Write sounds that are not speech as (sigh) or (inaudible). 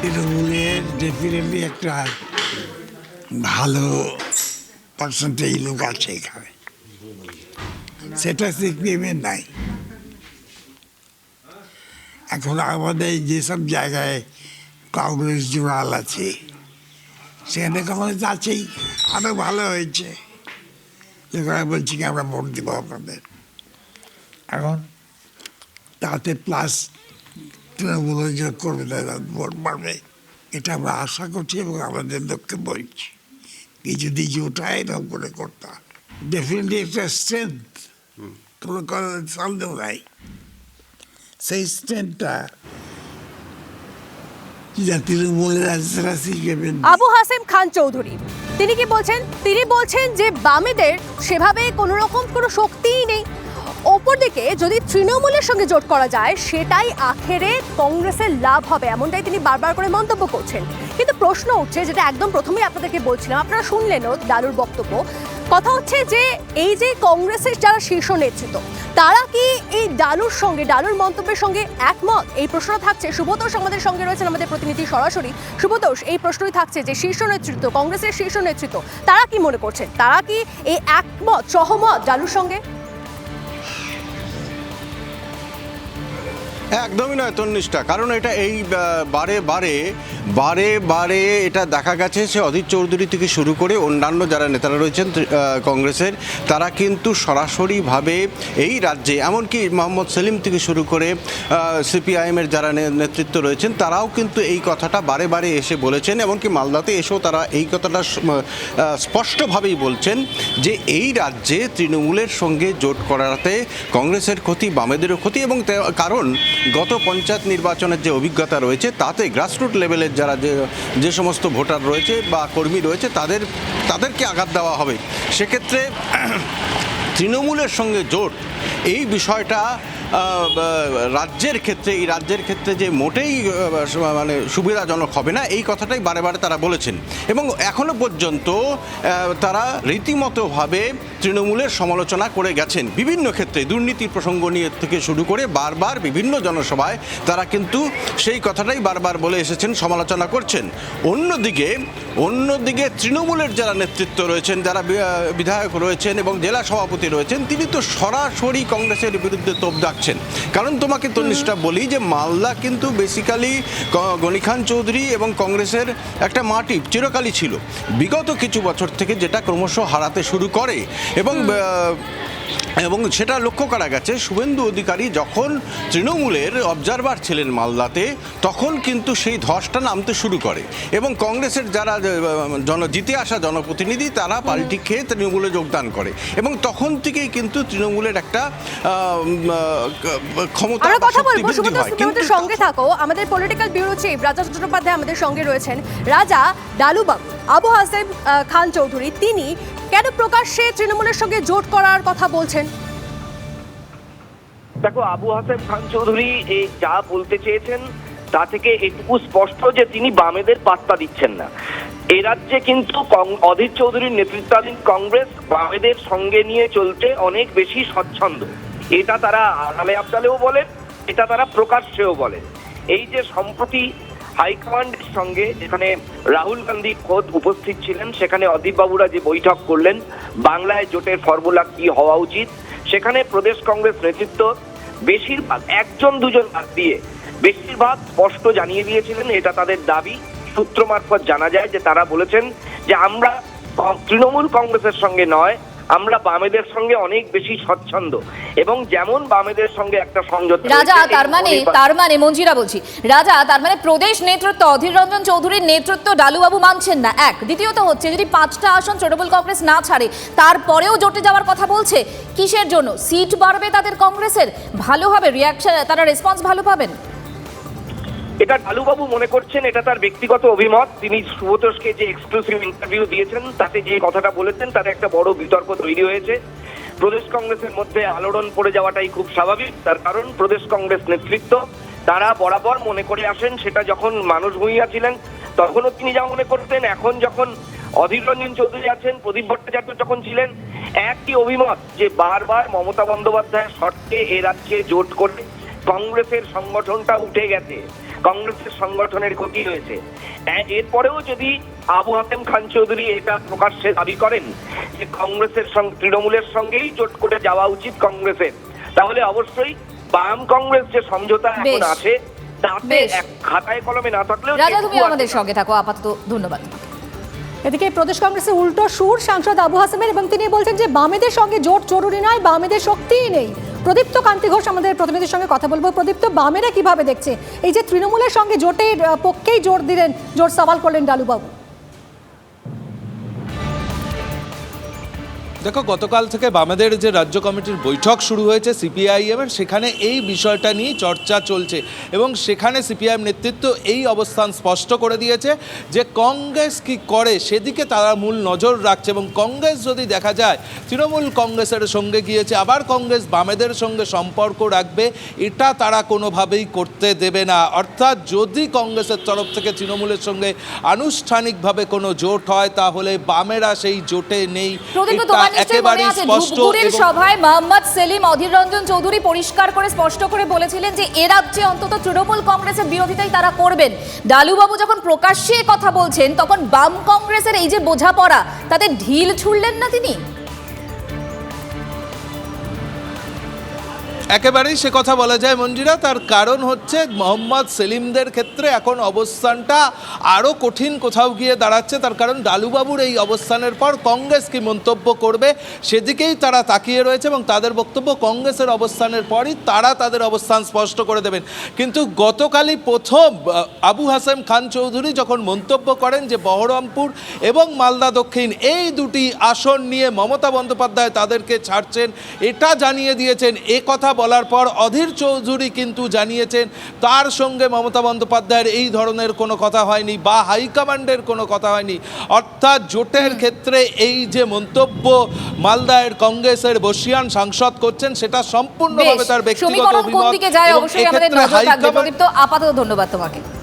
তৃণমূলের ডেফিনেটলি একটা ভালো পার্সেন্টেজ লোক আছে এখানে। সেটা সিপিএমের নাই। এখন আমাদের যেসব জায়গায় কংগ্রেস জোড়াল আছে, সেখানে কংগ্রেস আছেই আরও ভালো হয়েছে। যেখানে বলছি কি আমরা ভোট দেবো আপনাদের। এখন তাতে প্লাস তৃণমূলের যে কর্মীরা ভোট পাবে এটা আমরা আশা করছি এবং আমাদের লক্ষ্যে বলছি। কি যদি জোটা এরকম করে করতাম ডেফিনেটলি একটা স্ট্রেংথ কোনো সন্দেহ নাই। সেই স্ট্রেংথটা আবু হাসেম খান চৌধুরী তিনি কি বলছেন? তিনি বলছেন যে বামেদের সেভাবে কোনো রকম কোনো শক্তিই অপরদিকে যদি তৃণমূলের সঙ্গে জোট করা যায়, সেটাই আখেরে কংগ্রেসের লাভ হবে, এমনটাই তিনি বারবার করে মন্তব্য করছেন। কিন্তু প্রশ্ন উঠছে, যেটা একদম প্রথমেই আপনাদেরকে বলছিলাম, আপনারা শুনলেনও ডালুর বক্তব্য। কথা হচ্ছে যে, এই যে কংগ্রেসের যারা শীর্ষ নেতৃত্ব, তারা কি এই ডালুর সঙ্গে ডালুর মন্তব্যের সঙ্গে একমত? এই প্রশ্ন থাকছে। সুব্রতোষ আমাদের সঙ্গে রয়েছেন, আমাদের প্রতিনিধি সরাসরি। সুব্রতোষ এই প্রশ্নই থাকছে যে, শীর্ষ নেতৃত্ব, কংগ্রেসের শীর্ষ নেতৃত্ব, তারা কি মনে করছেন? তারা কি এই একমত, সহমত ডালুর সঙ্গে? একদমই নয় তন্নিষ্ঠা কারণ এটা এই বারে বারে বারে বারে এটা দেখা গেছে সে অধীর চৌধুরী থেকে শুরু করে অন্যান্য যারা নেতারা রয়েছেন কংগ্রেসের, তারা কিন্তু সরাসরিভাবে এই রাজ্যে, এমনকি মোহাম্মদ সেলিম থেকে শুরু করে সিপিআইএমের যারা নেতৃত্ব রয়েছেন, তারাও কিন্তু এই কথাটা বারে বারে এসে বলেছেন, এমনকি মালদাতে এসেও তারা এই কথাটা স্পষ্টভাবেই বলছেন যে এই রাজ্যে তৃণমূলের সঙ্গে জোট করাতে কংগ্রেসের ক্ষতি, বামেদেরও ক্ষতি এবং কারণ গত পঞ্চায়েত নির্বাচনের যে অভিজ্ঞতা রয়েছে, তাতে গ্রাসরুট লেভেলের যারা যে যে সমস্ত ভোটার রয়েছে বা কর্মী রয়েছে, তাদের, তাদেরকে আঘাত দেওয়া হবে। সেক্ষেত্রে (clears throat) তৃণমূলের সঙ্গে জোট, এই বিষয়টা রাজ্যের ক্ষেত্রে, এই রাজ্যের ক্ষেত্রে যে মোটেই মানে সুবিধাজনক হবে না, এই কথাটাই বারে বারে তারা বলেছেন। এবং এখনও পর্যন্ত তারা রীতিমতোভাবে তৃণমূলের সমালোচনা করে গেছেন। বিভিন্ন ক্ষেত্রে দুর্নীতির প্রসঙ্গ নিয়ে থেকে শুরু করে বারবার বিভিন্ন জনসভায় তারা কিন্তু সেই কথাটাই বারবার বলে এসেছেন, সমালোচনা করছেন। অন্যদিকে অন্যদিকে তৃণমূলের যারা নেতৃত্ব রয়েছেন, যারা বিধায়ক রয়েছেন এবং জেলা সভাপতি রয়েছেন, তিনি তো সরাসরি কংগ্রেসের বিরুদ্ধে তোপ ডাকছেন কারণ তোমাকে তো নিষ্ঠা বলি যে মালদা কিন্তু বেসিক্যালি গনি খান চৌধুরী এবং কংগ্রেসের একটা মাটি চিরকালই ছিল। বিগত কিছু বছর থেকে যেটা ক্রমশ হারাতে শুরু করে এবং এবং সেটা লক্ষ্য করা গেছে শুভেন্দু অধিকারী যখন তৃণমূলের অবজারভার ছিলেন মালদাতে তখন কিন্তু সেই ধসটা নামতে শুরু করে। এবং কংগ্রেসের যারা জন জিতে আসা জনপ্রতিনিধি তারা পাল্টি খেয়ে তৃণমূলে যোগদান করে। এবং তখন থেকেই কিন্তু তৃণমূলের একটা ক্ষমতা কথা বলব সঙ্গে থাকো। আমাদের পলিটিক্যাল ব্যুরো চিফ রাজা চট্টোপাধ্যায় আমাদের সঙ্গে রয়েছেন। রাজা ডালুবাবু আবু হাসেম আহ, খান চৌধুরী তিনি কেন প্রকাশ্যে তৃণমূলের সঙ্গে জোট করার কথা বলছেন? দেখো, আবু হাসেম খান চৌধুরী এই যা বলতে চেয়েছেন, তা থেকে এটুকু স্পষ্ট যে তিনি বামেদের পাত্তা দিচ্ছেন না। এ রাজ্যে কিন্তু অধীর চৌধুরীর নেতৃত্বাধীন কংগ্রেস বামেদের সঙ্গে নিয়ে চলতে অনেক বেশি স্বচ্ছন্দ। এটা তারা আরামে আবদালেও বলেন, এটা তারা প্রকাশ্যেও বলেন। এই যে সম্প্রতি হাইকমান্ডের সঙ্গে যেখানে রাহুল গান্ধী খোদ উপস্থিত ছিলেন। সেখানে অদীপ বাবুরা যে বৈঠক করলেন, বাংলায় জোটের ফর্মুলা কি হওয়া উচিত? সেখানে প্রদেশ কংগ্রেস নেতৃত্ব বেশিরভাগ, একজন দুজন বাদ দিয়ে বেশিরভাগ স্পষ্ট জানিয়ে দিয়েছিলেন, এটা তাদের দাবি। সূত্র মারফত জানা যায় যে তারা বলেছেন যে আমরা তৃণমূল কংগ্রেসের সঙ্গে নয়, আমরা বামেদের সঙ্গে অনেক বেশি স্বচ্ছন্দ। এবং যেমন বামেদের সঙ্গে একটা সংযত রাজা তার মানে তার মানে মঞ্জিরা বলছি। রাজা তার মানে প্রদেশ নেতৃত্ব অধীর রঞ্জন চৌধুরীর নেতৃত্ব ডালুবাবু মানছেন না। এক। দ্বিতীয়ত হচ্ছে যদি পাঁচটা আসন তৃণমূল কংগ্রেস না ছাড়ে তারপরেও জোটে যাওয়ার কথা বলছে কিসের জন্য? সিট বাড়বে তাদের কংগ্রেসের? ভালো হবে রিয়াকশন তারা রেসপন্স ভালো পাবেন? এটা ডালুবাবু মনে করছেন এটা তার ব্যক্তিগত অভিমত। তিনি সুব্রতোষকে যে এক্সক্লুসিভ ইন্টারভিউ দিয়েছেন তাতে যে কথাটা বলেছেন তাতে একটা বড় বিতর্ক তৈরি হয়েছে। প্রদেশ কংগ্রেসের মধ্যে আলোড়ন পড়ে যাওয়াটাই খুব স্বাভাবিক। তার কারণ, প্রদেশ কংগ্রেস নেতৃত্ব, তারা বরাবর মনে করে আসেন, সেটা যখন মানুষ ভূঁইয়া ছিলেন, তখনও তিনি যা মনে করতেন। এখন যখন অধীর রঞ্জন চৌধুরী আছেন, প্রদীপ ভট্টাচার্য যখন ছিলেন, একই অভিমত যে বারবার মমতা বন্দ্যোপাধ্যায়ের শর্তে এ রাজ্যে জোট করে কংগ্রেসের সংগঠনটা উঠে গেছে, কংগ্রেসের সংগঠনের ক্ষতি হয়েছে। এরপরেও যদি আবু হাতেম খান চৌধুরী এটা প্রকাশ্যে দাবি করেন যে কংগ্রেসের সঙ্গে তৃণমূলের সঙ্গেই জোট করে যাওয়া উচিত কংগ্রেসের তাহলে অবশ্যই বাম কংগ্রেস যে সমঝোতা এখন আছে তাতে এক খাতায় কলমে না থাকলেও রাজা তুমি আমাদের সঙ্গে থাকো আপাতত ধন্যবাদ। এদিকে প্রদেশ কংগ্রেসের উল্টো সুর সাংসদ আবু হাসেমের এবং তিনি বলছেন যে বামেদের সঙ্গে জোট জরুরি নয় বামেদের শক্তিই নেই। প্রদীপ্ত কান্তি ঘোষ আমাদের প্রতিনিধির সঙ্গে কথা বলব। প্রদীপ্ত বামেরা কীভাবে দেখছে? এই যে তৃণমূলের সঙ্গে জোটের পক্ষেই জোর দিলেন জোর সওয়াল করলেন ডালুবাবু। দেখো গতকাল থেকে বামেদের যে রাজ্য কমিটির বৈঠক শুরু হয়েছে সিপিআইএম এর সেখানে এই বিষয়টা নিয়ে চর্চা চলছে এবং সেখানে সিপিআইএম নেতৃত্ব এই অবস্থান স্পষ্ট করে দিয়েছে যে কংগ্রেস কি করে সেদিকে তারা মূল নজর রাখছে এবং কংগ্রেস যদি দেখা যায় তৃণমূল কংগ্রেসের সঙ্গে গিয়েছে আবার কংগ্রেস বামেদের সঙ্গে সম্পর্ক রাখবে এটা তারা কোনোভাবেই করতে দেবে না। অর্থাৎ যদি কংগ্রেসের তরফ থেকে তৃণমূলের সঙ্গে আনুষ্ঠানিকভাবে কোনো জোট হয় তাহলে বামেরা সেই জোটে নেই। আছে স্পষ্ট সভায় মোহাম্মদ সেলিম অধীর রঞ্জন চৌধুরী পরিষ্কার করে স্পষ্ট করে বলেছিলেন যে এ রাজ্যে অন্তত তৃণমূল কংগ্রেসের বিরোধিতাই তারা করবেন। ডালুবাবু যখন প্রকাশ্যে কথা বলছেন তখন বাম কংগ্রেসের এই যে বোঝাপড়া তাতে ঢিল ছুড়লেন না তিনি? একেবারেই সে কথা বলা যায় মঞ্জিরা, তার কারণ হচ্ছে মোহাম্মদ সেলিমদের ক্ষেত্রে এখন অবস্থানটা আরও কঠিন কোথাও গিয়ে দাঁড়াচ্ছে। তার কারণ ডালুবাবুর এই অবস্থানের পর কংগ্রেস কি মন্তব্য করবে সেদিকেই তারা তাকিয়ে রয়েছে এবং তাদের বক্তব্য কংগ্রেসের অবস্থানের পরই তারা তাদের অবস্থান স্পষ্ট করে দেবেন। কিন্তু গতকালই প্রথম আবু হাসেম খান চৌধুরী যখন মন্তব্য করেন যে বহরমপুর এবং মালদা দক্ষিণ এই দুটি আসন নিয়ে মমতা বন্দ্যোপাধ্যায় তাদেরকে ছাড়ছেন, এটা জানিয়ে দিয়েছেন, এ কথা বলার পর অধীর চৌধুরী কিন্তু জানিয়েছেন তার সঙ্গে মমতা বন্দ্যোপাধ্যায়ের এই ধরনের কোনো কথা হয়নি বা হাইকমান্ডের কোনো কথা হয়নি। অর্থাৎ জোটের ক্ষেত্রে এই যে মন্তব্য মালদায়ের কংগ্রেসের বসিয়ান সাংসদ করছেন সেটা সম্পূর্ণভাবে তার ব্যক্তিগত অভিমত এবং অবশ্যই আমাদের এক্ষেত্রে নজর থাকবে হাইকমান্ড প্রদীপ্ত আপাতত ধন্যবাদ তোমাকে।